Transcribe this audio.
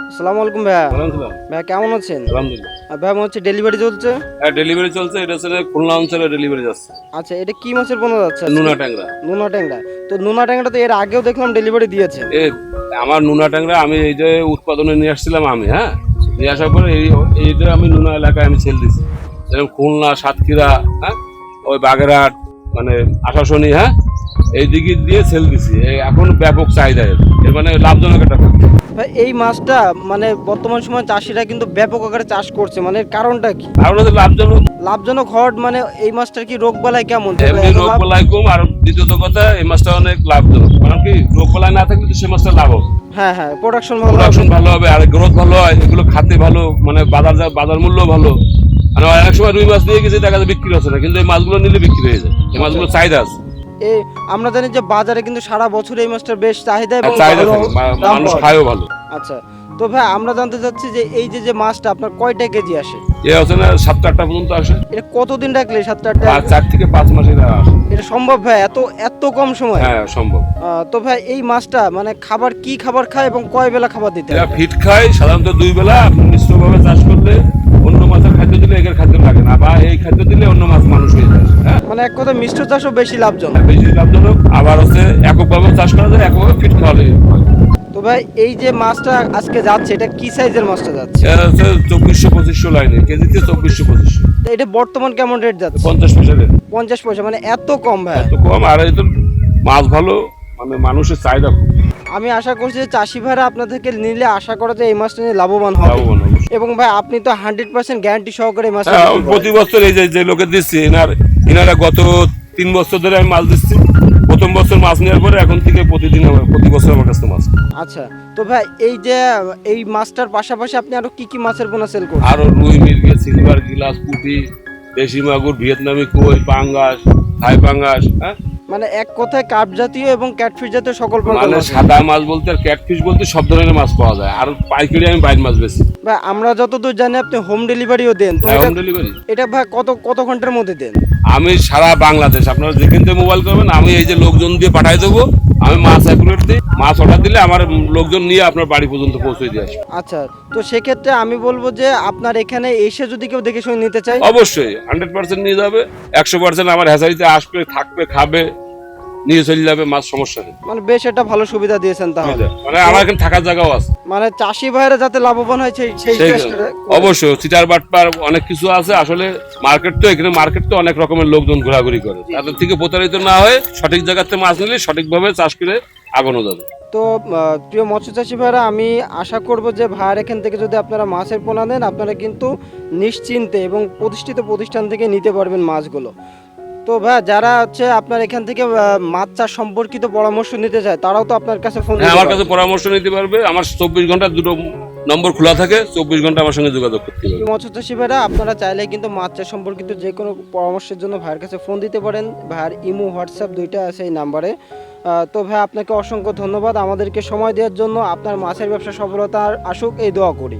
আসসালামু আলাইকুম ভাইয়া। ভাইয়া কেমন আছেন? আলহামদুলিল্লাহ। ভাইয়া মনে হচ্ছে ডেলিভারি চলছে? হ্যাঁ ডেলিভারি চলছে। এটা হচ্ছে খুলনা অঞ্চলে ডেলিভারি যাচ্ছে। আচ্ছা এটা কি মাছের পোনা যাচ্ছে? নুনা ট্যাংরা। নুনা ট্যাংরা। তো নুনা ট্যাংরা তো এর আগেও দেখলাম ডেলিভারি দিয়েছে। এ আমার নুনা ট্যাংরা আমি এই যে উৎপাদনে নিয়ে আসছিলাম আমি হ্যাঁ? নিয়ে আসার পরে এই এইটা আমি নুনা এলাকায় আমি সেল দিচ্ছি যেরকম খুলনা সাতক্ষীরা হ্যাঁ? ওই বাগেরহাট মানে আশাশনি হ্যাঁ? এই দিকে দিয়ে সেল দিছি। এখন ব্যাপক চাহিদা এর। মানে লাভজনক একটা ভাই এই মাছটা মানে বর্তমান সময় চাষিরা কিন্তু ব্যাপক আকারে চাষ করছে। মানে কারণটা কি? কারণ হচ্ছে লাভজনক। লাভজনক হওয়ার মানে এই মাছটার কি রোগ বালাই কেমন? রোগ বলাই কম আর দ্বিতীয়ত কথা এই মাছটা অনেক লাভজনক। কারণ কি রোগ বলাই না থাকলে তো সে মাছটা লাভ হবে। হ্যাঁ হ্যাঁ প্রোডাকশন ভালো প্রোডাকশন ভালো হবে আর গ্রোথ ভালো হয় এগুলো খাতে ভালো মানে বাজার বাজার মূল্য ভালো। মানে অনেক সময় রুই মাছ নিয়ে গেছে দেখা যায় বিক্রি হচ্ছে না কিন্তু এই মাছগুলো নিলে বিক্রি হয়ে যায়। এই মাছগুলো চাহিদা আছে। এই আমরা জানি যে বাজারে কিন্তু সারা বছর এই মাছটার বেশ চাহিদা এবং চাহিদা থাকে মা- দাম মানুষ পাওয়া যায়। খায়ও ভালো। আচ্ছা তো ভাই আমরা জানতে চাচ্ছি যে এই যে যে মাছটা আপনার কয়টা কেজি আসে? এ হচ্ছে না সাতটা আটটা পর্যন্ত আসে। এটা কতদিন রাখলে সাতটা আটটা? আর চার থেকে পাঁচ মাসে এরা আসে। এটা সম্ভব ভাই? এত এত কম সময়? হ্যাঁ সম্ভব। আহ, তো ভাই এই মাছটা মানে খাবার কি খাবার খায় এবং কয় বেলা খাবার দিতে এরা ফিট খায় সাধারণত দুই বেলা আপনি মিশ্রভাবে চাষ করলে অন্য মাছের খাদ্য দিলে খাদ্য লাগে না বা এই খাদ্য দিলে অন্য মাছ মানুষ হয়ে যায়। হ্যাঁ? মানে এক কথা মিশ্র চাষও বেশি লাভজনক। বেশি লাভজনক আবার হচ্ছে এককভাবে চাষ করা যায় এককভাবে ফিট খাওয়ালে হয়। তো ভাই এই যে মাছটা আজকে যাচ্ছে এটা কি সাইজের মাছটা যাচ্ছে? চব্বিশশো পঁচিশশো লাইনে কেজিতে চব্বিশশো পঁচিশশো। এটা বর্তমান কেমন রেট যাচ্ছে? পঞ্চাশ পয়সা রেট পঞ্চাশ পয়সা মানে এত কম ভাই। এত কম আর এই তো মাছ ভালো মানে মানুষের চাহিদা খুব। আমি আশা করছি যে চাষি ভাইরা আপনার থেকে নিলে আশা করা যায় এই মাছটা নিয়ে লাভবান হবে। এবং ভাই আপনি তো হান্ড্রেড পার্সেন্ট গ্যারান্টি সহকারে মাছটা হ্যাঁ, করেন। প্রতি বছর এই যে লোকে দিচ্ছি এনার এনারা গত তিন বছর ধরে আমি মাছ দিচ্ছি। প্রথম বছর মাছ নেওয়ার পরে এখন থেকে প্রতিদিন আমার- প্রতি বছর আমার কাছে মাছ। আচ্ছা তো ভাই এই যে এই মাছটার পাশাপাশি আপনি আরও কি কি মাছের পোনা সেল করছেন? আরও রুই মির্গে সিলভার গিলাস পুঁটি দেশি মাগুর ভিয়েতনামি কই পাঙ্গাস থাই পাঙ্গাস হ্যাঁ? মানে এক কথায় কাপ জাতীয় এবং ক্যাটফিশ জাতীয় সকল প্রকার মানে সাদা মাছ বলতে আর ক্যাটফিশ বলতে সব ধরনের মাছ পাওয়া যায়। আর পাইকারি আমি বাইর মাছ বেশি। ভাই আমরা যতদূর জানি আপনি হোম ডেলিভারিও দেন। তো হোম ডেলিভারি এটা ভাই কত কত ঘণ্টার মধ্যে দেন? আমি সারা বাংলাদেশ আপনারা যেখান থেকে মোবাইল করবেন আমি এই যে লোকজন দিয়ে পাঠাই দেবো। আমি মাছ অ্যাকুরেট দিই। মাছ অর্ডার দিলে আমার লোকজন নিয়ে আপনার বাড়ি পর্যন্ত পৌঁছে দিয়ে আসবে। আচ্ছা তো সেক্ষেত্রে আমি বলব যে আপনার এখানে এসে যদি কেউ দেখে শুনে নিতে চায়? অবশ্যই হান্ড্রেড পার্সেন্ট নিয়ে যাবে। একশো পার্সেন্ট আমার হ্যাচারিতে আসবে থাকবে খাবে। নিয়ে চলে যাবে মাছ সমস্যা নেই। মানে বেশ একটা ভালো সুবিধা দিয়েছেন তাহলে। মানে আমার এখানে থাকার জায়গাও আছে। মানে চাষি ভাইরা যাতে লাভবান হয় সেই সেই। অবশ্যই চিটার বাটপার অনেক কিছু আছে। আসলে মার্কেট তো এখানে মার্কেট তো অনেক রকমের লোকজন ঘোরাঘুরি করে। তাদের থেকে প্রতারিত না হয়ে সঠিক জায়গাতে মাছ নিলে সঠিকভাবে চাষ করে আগানো যাবে। তো প্রিয় মৎস্য চাষি ভাইরা আমি আশা করব যে ভাইয়ের এখান থেকে যদি আপনারা মাছের পোনা দেন আপনারা কিন্তু নিশ্চিন্তে এবং প্রতিষ্ঠিত প্রতিষ্ঠান থেকে নিতে পারবেন মাছগুলো। তো ভাই যারা হচ্ছে আপনার এখান থেকে মাছ চাষ সম্পর্কিত পরামর্শ নিতে চায় তারাও তো আপনার কাছে ফোন হ্যাঁ আমার কাছে পরামর্শ নিতে পারবে। আমার চব্বিশ ঘণ্টা দুটো নম্বর খোলা থাকে চব্বিশ ঘণ্টা আমার সঙ্গে যোগাযোগ করতে পারবে। মৎস্য চাষি ভাইরা আপনারা চাইলে কিন্তু মাছ চাষ সম্পর্কিত যে কোনো পরামর্শের জন্য ভাইয়ের কাছে ফোন দিতে পারেন। ভাইয়ের ইমো হোয়াটসঅ্যাপ দুইটা আছে এই নাম্বারে। তো ভাই আপনাকে অসংখ্য ধন্যবাদ। আমাদেরকে সময় দেওয়ার জন্য আপনার মাছের ব্যবসা সফলতা আসুক এই দোয়া করি।